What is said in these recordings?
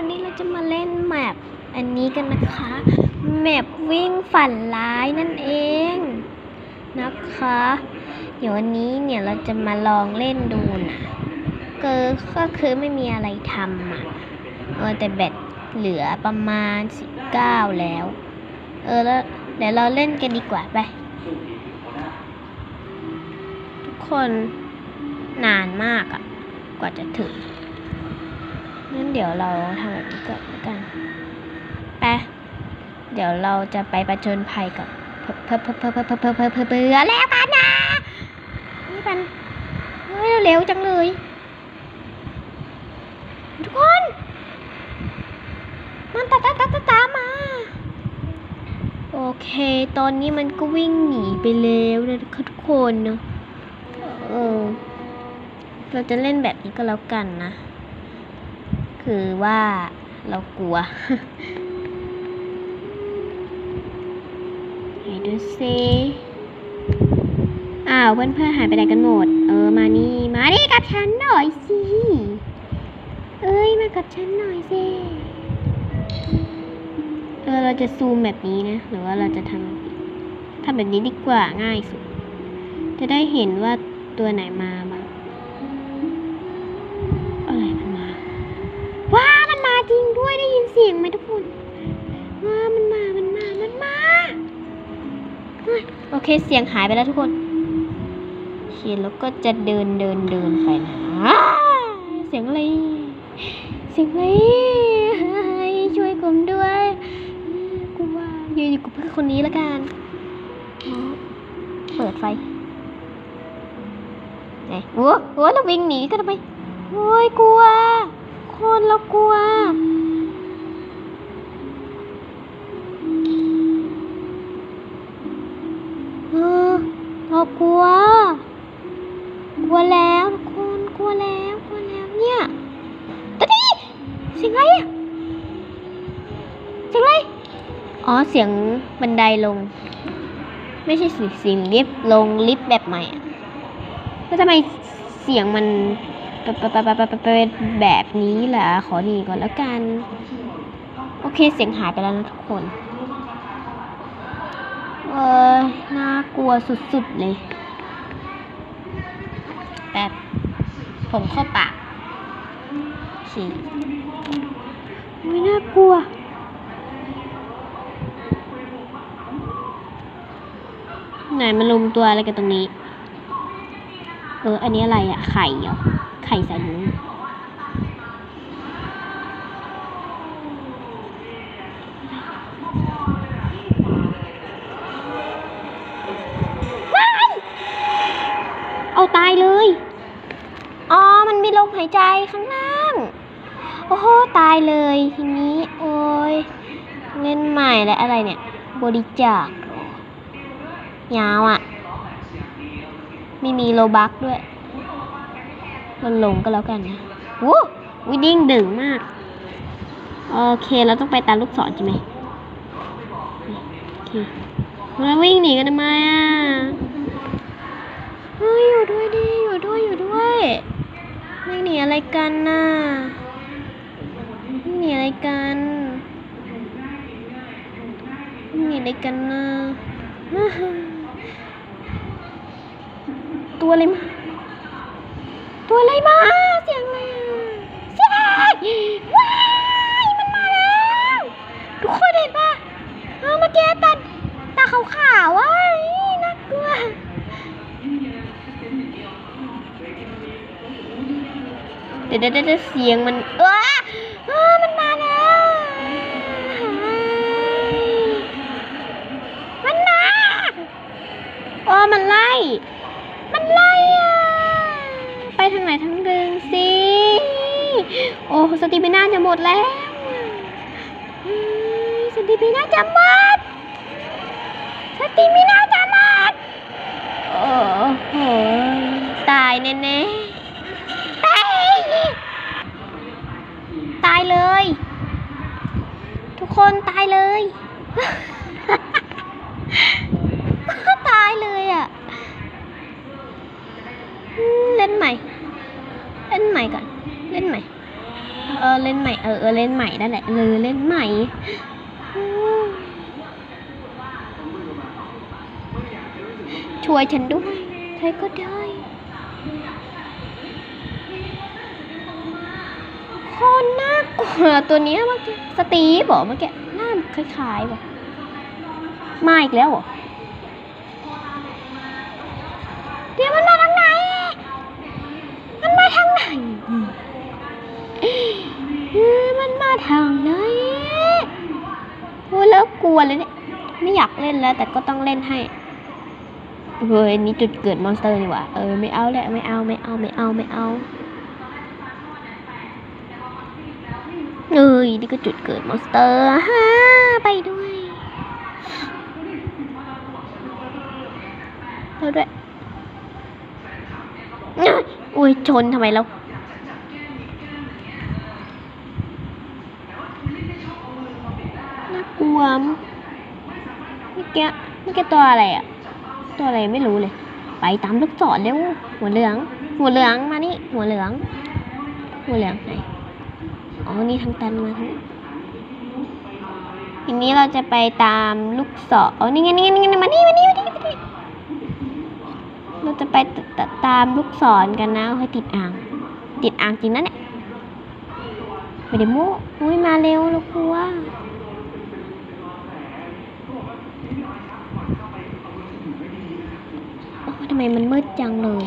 วันนี้เราจะมาเล่นแมปอันนี้กันนะคะ แมปวิ่งฝันร้ายนั่นเองนะคะ เดี๋ยววันนี้เนี่ยเราจะมาลองเล่นดูนะก็ก็คือไม่มีอะไรทำอะ เออแต่แบตเหลือประมาณ 19 แล้ว เออแล้วเดี๋ยวเราเล่นกันดีกว่าไป ทุกคนนานมากอะ กว่าจะถึง งั้นเดี๋ยวเราทำแบบนี้ก่อนแล้วกันไปเดี๋ยวเราจะไปประจนภัยกับเพิ่มเพิ่มเพิ่มเพิ่มเพิ่มเพิ่มเพิ่มเพิ่มเบื่อแล้วกันนะนี่มันเฮ้ยเร็วจังเลย ทุกคน มันตาตาตาตาตามมา โอเค ตอนนี้มันก็วิ่งหนีไปแล้วนะคะทุกคนเนอะเออเราจะเล่นแบบนี้ก็แล้วกันนะ คือว่าเรากลัวไหนดูซิอ้าวเพื่อนเพื่อนหายไปไหนกันหมด เออมานี่ มานี่กับฉันหน่อยสิ เอ้ยมากับฉันหน่อยสิ เออเราจะซูมแบบนี้นะ หรือว่าเราจะทำทำแบบนี้ดีกว่าง่ายสุด จะได้เห็นว่าตัวไหนมา สียงไหมทุกคนว้ามันมา มันมา มันมาโอเคเสียงหายไปแล้วทุกคนโอเคแล้วก็จะเดินเดินเดินไปนะอ้าเสียงอะไรเสียงอะไรเฮ้ยช่วยผมด้วยกูว่ายืนอยู่กับเพื่อนคนนี้ละกันเปิดไฟไหนโอ้โหเราวิ่งหนีกันทำไมโอ้ยกลัว คนเรากลัว เรากลัว กลัวแล้วทุกคนกลัวแล้วกลัวแล้วเนี่ยตอนนี้เสียงอะไรอะเสียงอะไร อ๋อเสียงบันไดลง ไม่ใช่สียงเสียงลิฟต์ลงลิฟต์แบบใหม่อะแล้วทำไมเสียงมันเป็นแบบนี้เหรอขอหนีก่อนแล้วกัน โอเคเสียงหายไปแล้วนะทุกคน เออน่ากลัวสุดๆเลยแบบผมเข้าปากฉีกไม่น่ากลัว ไหนมาลุมตัวอะไรกันตรงนี้ เออ อันนี้อะไรอะไข่เหรอ ไข่ใส่หนู เอาตายเลย อ๋อ มันมีลมหายใจข้างล่าง โอ้โห ตายเลยทีนี้ โอ้ย เล่นใหม่และอะไรเนี่ย บริจาค ยาวอะ่ะไม่มีโลบักด้วยมันลงก็แล้วกันนะวู้วิดิ้งดึงมาก โอเค เราต้องไปตามลูกศรใช่ไหมโอเคแล้ววิ่งหนีกันทำไมอะ เฮ้ยอยู่ด้วยดิอยู่ด้วยอยู่ด้วยวิ่หนีอะไรกันน่ะวิ่หนีอะไรกันวิ่หนีอะไรกันน่ะอ้าตัวอะไรมาตัวอะไรมาเสียงอะไรเสียงว้ายมันมาแล้วทุกคนเห็นปะเออเมื่อกี้ตาตาขาวๆอะน่ากลัว เดี๋ยวเดี๋ยวเดี๋ยวเสียงมันเออมันมาแล้วมันมาอ๋อมันไล่ มันไล่อะไปทางไหนทางเดินสิโอ้สติปิน่าจะหมดแล้วสติปิน่าจะหมดสติปิน่าจะหมดโอ้โหตายแน่ๆ คนตายเลย ตายเลยอะ เล่นใหม่ เล่นใหม่ก่อน เล่นใหม่ เออเล่นใหม่ เออเออเล่นใหม่นั่นแหละเออเล่นใหม่ช่วยฉันด้วยใครก็ได้ คนน่ากลัวตัวนี้เมื่อกี้สตีบอกเมื่อกี้หน้าคล้ายๆบอกมาอีกแล้วเหรอเดี๋ยวมันมาทางไหน มันมาทางไหนเฮ้ยมันมาทางไหนโอ้แล้วกลัวเลยเนี่ย ไม่อยากเล่นแล้ว แต่ก็ต้องเล่นให้เฮ้ยอันนี่จุดเกิดมอนสเตอร์นี่หว่า เออไม่เอาแหละไม่เอาไม่เอาไม่เอาไม่เอา เอ้ยนี่ก็จุดเกิดมอนสเตอร์ฮ่าไปด้วยเราด้วยโอ้ยชนทำไมเราน่ากลัวเมื่อกี้เมื่อกี้ตัวอะไรอะตัวอะไรไม่รู้เลย ไปตามลูกศรเร็วหัวเหลือง หัวเหลืองมานี่หัวเหลือง หัวเหลืองไหน อ๋อ นี่ทางตันมาทางนี้ทีนี้เราจะไปตามลูกศรอ๋อนี่ไงนี่ไงนี่ไงมานี่มานี่มานี่มานี่เราจะไปตตตามลูกศรกันนะให้ติดอ่าง ติดอ่างจริงนะเนี่ยไม่ได้โม้อุ้ยมาเร็วเรากลัวทำไมมันมืดจังเลย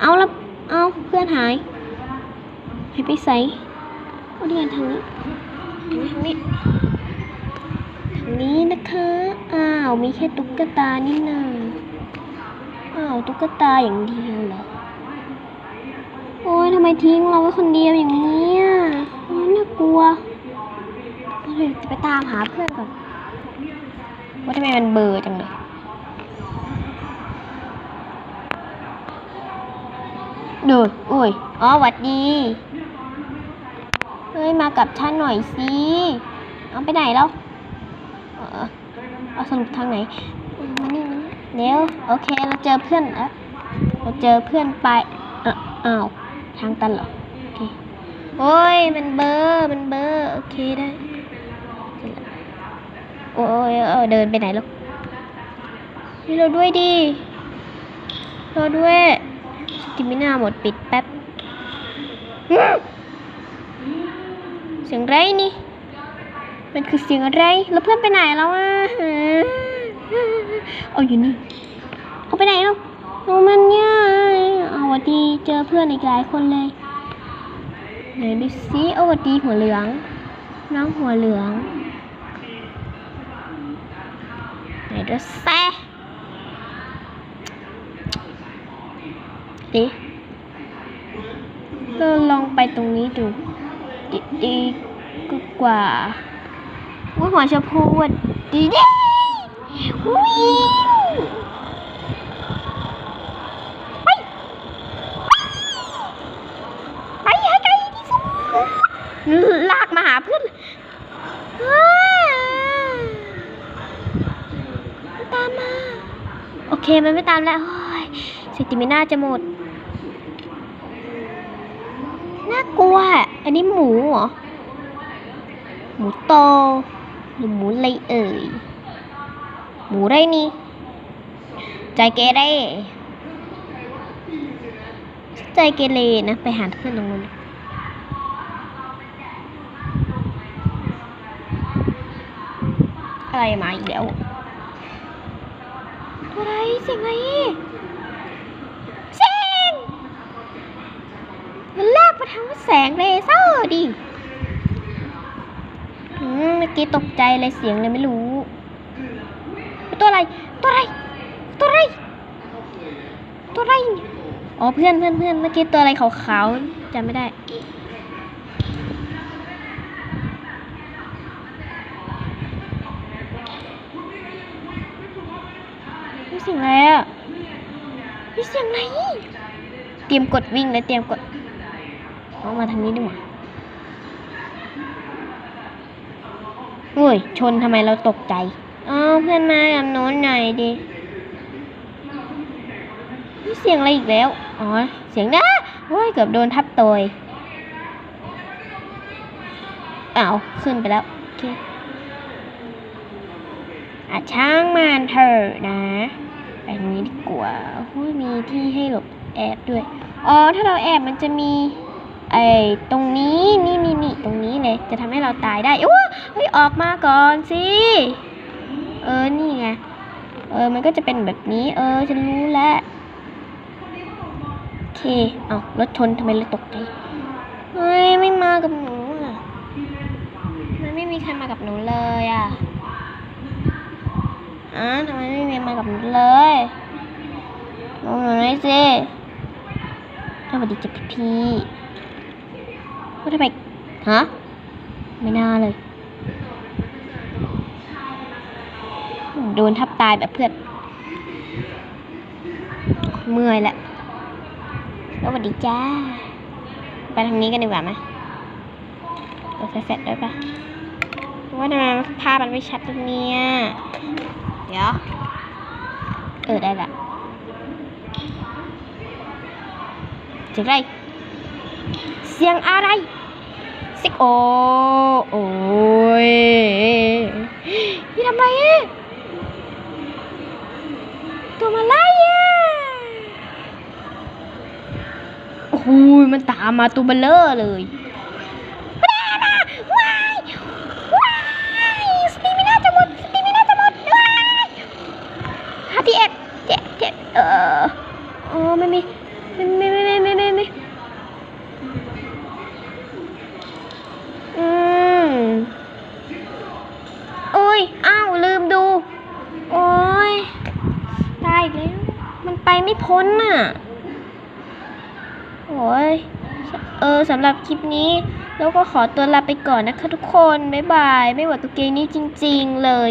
เอาแล้ว เอาเพื่อนหายให้ไปใส่ เอาเดินทางนี้ทางนี้ทางนี้นะคะ อ้าว มีแค่ตุ๊กตานี่นาอ้าว ตุ๊กตาอย่างเดียวเหรอ โอ้ยทำไมทิ้งเราไว้คนเดียวอย่างนี้อะโอ้ยน่ากลัวเราจะไปตามหาเพื่อนก่อน ว่าทำไมมันเบอร์จังเลยดูโอ้ย อ๋อหวัดดี เฮ้ย มากับฉันหน่อยสิ เอาไปไหนแล้วเอาสรุปทางไหน มานี่เดี๋ยว โอเค เราเจอเพื่อนแล้วเราเจอเพื่อนไปเอ่ออ้าว ทางตันเหรอ โอเค โอ้ย มันเบอร์มันเบอร์โอเคได้ โอ้ยเดินไปไหนแล้วให้เราด้วยดิเราด้วยสติมินาหมดปิดแป๊บ เสียงไรนี่ มันคือเสียงอะไร แล้วเพื่อนไปไหนแล้วอะเอาอยู่นี่ เอาไปไหนแล้วเอมันเนี่ยเอาวัดดีเจอเพื่อนอีกหลายคนเลยไหนดูซิเอาวัดดีหัวเหลือง น้องหัวเหลืองไหนดูแซ่ดิเราลองไปตรงนี้ดู ดีดีกกว่าว่าหัวชมพูอะดีดีวิ่งไปไปให้ไกลที่สุดลากมาหาเพื่อนอ้ามันตามมา โอเคมันไม่ตามแล้วโอ้สติมิน่าจะหมด น่ากลัวอะอั นี้หมูเหรอ หมูโตหรือหมูอะไรเอ่ย หมูไรนี่ ใจเกเรใจเกเรนะ ไปหาเพื่อนตรงนู้นอะไรมาอีกแล้วตัวอะไรเสียงอะไรเสียง มันลากมาทาง แสงเลเซอร์ดิเมื่อกี้ตกใจเลยเสียงเลยไม่รู้ ตัวอะไร ตัวอะไร ตัวอะไร ตัวอะไร อ๋อเพื่อนเพื่อนเพื่อนเมื่อกี้ตัวอะไรขาวๆจำไม่ได้นี่เสียงอะไรอะนี่เสียงอะไร เตรียมกดวิ่งเลยเตรียมกด เอามาทางนี้ดีกว่าโอ้ย ชนทำไมเราตกใจอ้าเพื่อนมากับโน้นหน่อยดินี่เสียงอะไรอีกแล้ว อ๋อ เสียงนะโอ้ย เกือบโดนทับตัวอ้าว ขึ้นไปแล้ว โอเคอะช่างมันเถอะนะไปทางนี้ดีกว่าโอ้ยมีที่ให้หลบแอบด้วย อ๋อ ถ้าเราแอบมันจะมี ไอ้ตรงนี้นี่นี่นี่ตรงนี้เลย จะทำให้เราตายได้โอ้เฮ้ยออกมาก่อนสิเออนี่ไงเออมันก็จะเป็นแบบนี้ เออฉันรู้แล้วโอเคเอารถชนทำไมเลยตกใจเฮ้ยไม่มากับหนูอะมันไม่มีใครมากับหนูเลยอะอะทำไมไม่มีมากับหนูเลยมองหนูหน่อยสิสวัสดีจ้ะพี่พี่ ว่าทำไมฮะไม่น่าเลย โดนทับตายแบบเพื่อนเมื่อยแหละสวัสดีจ้า ไปทางนี้กันดีกว่าไหมเปิดไฟแฟลชด้วยปะว่าทำไมภาพมันไม่ชัดตรงเนี้ยเดี๋ยว เออได้ละเสียงอะไร เสียงอะไร สิกโอ โอ้ยนี่ทำอะไรอะตัวมาไล่อะโอ้ยมันตามมาตัวเบลเลอร์เลยว้ายว้ายสตีมิน่าจะหมดสตีมิน่าจะหมดว้ายห้าที่เอ็ดเจ็ดเจ็ดเออโอ้ไม่มีไม่ไม่ไม่ไม่ไม่ไม่ไม่อืมโอ้ย อ้าว ลืมดู โอ้ย ตาอีกแล้ว มันไปไม่พ้นน่ะ โอ้ย เออสำหรับคลิปนี้ แล้วก็ขอตัวลาไปก่อนนะคะทุกคน บ๊ายบาย ไม่หวัดตัวเกงนี้จริง ๆ เลย